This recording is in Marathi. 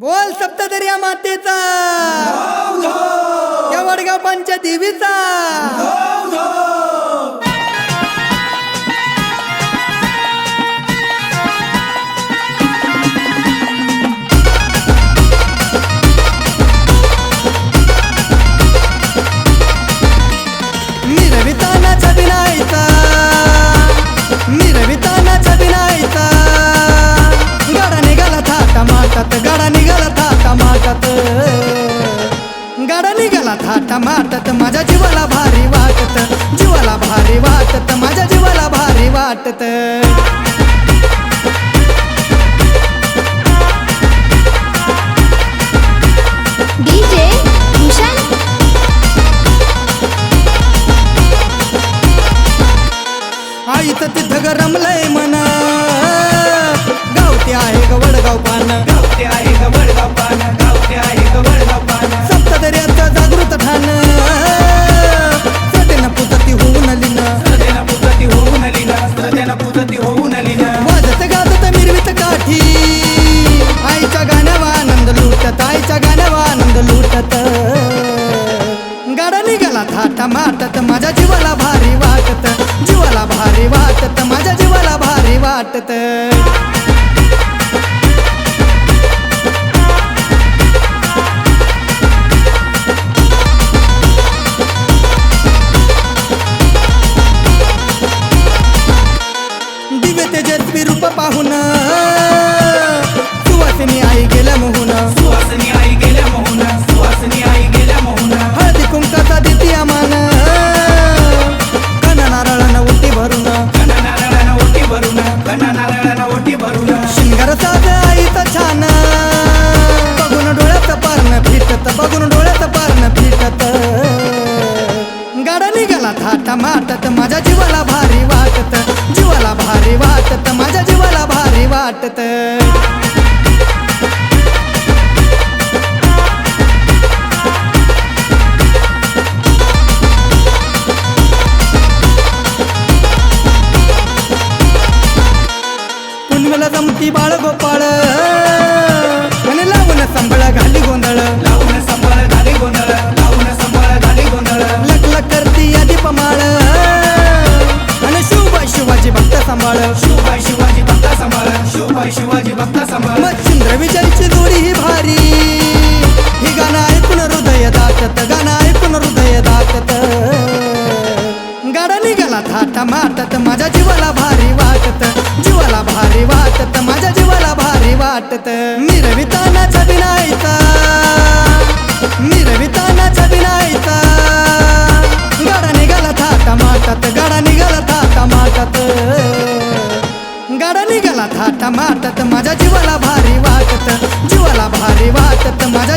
बोल सप्तदर्या मातेचा. या वडगाव पंच देवीचा. माटात गाडा निघाला थाटा माटात माझ्या जीवाला भारी वाटत. जीवाला भारी वाटत माझ्या जीवाला भारी वाटत. डीजे लुटत आईच्या आनंद लुटत. गाडा निघाला थाटा माटत माझ्या जीवाला भारी वाटत. जीवाला भारी वाटत माझ्या जीवाला भारी वाटत. निघाला माझ्या जीवाला भारी वाटत. जीवाला भारी वाटत माझ्या जीवाला भारी वाटत. पुनवेला जमती बाळ गोपाळ. सांभाळ. शिवाय शिवाजी भक्ता सांभाळ. शिवाय शिवाजी भक्ता सांभाळ. मच्छिंद्र विजयची दोरी ही भारी. ही गाणं ऐकून हृदय दाटत गाणं ऐकून हृदय दाटत. गाडा निघाला थाटा मारतात माझ्या जीवाला भारी वाटत. जीवाला भारी वाटत माझ्या जीवाला भारी वाटत. मिरविताना माटत माझ्या जीवाला भारी वाटत. जीवाला भारी वाटत माझ्या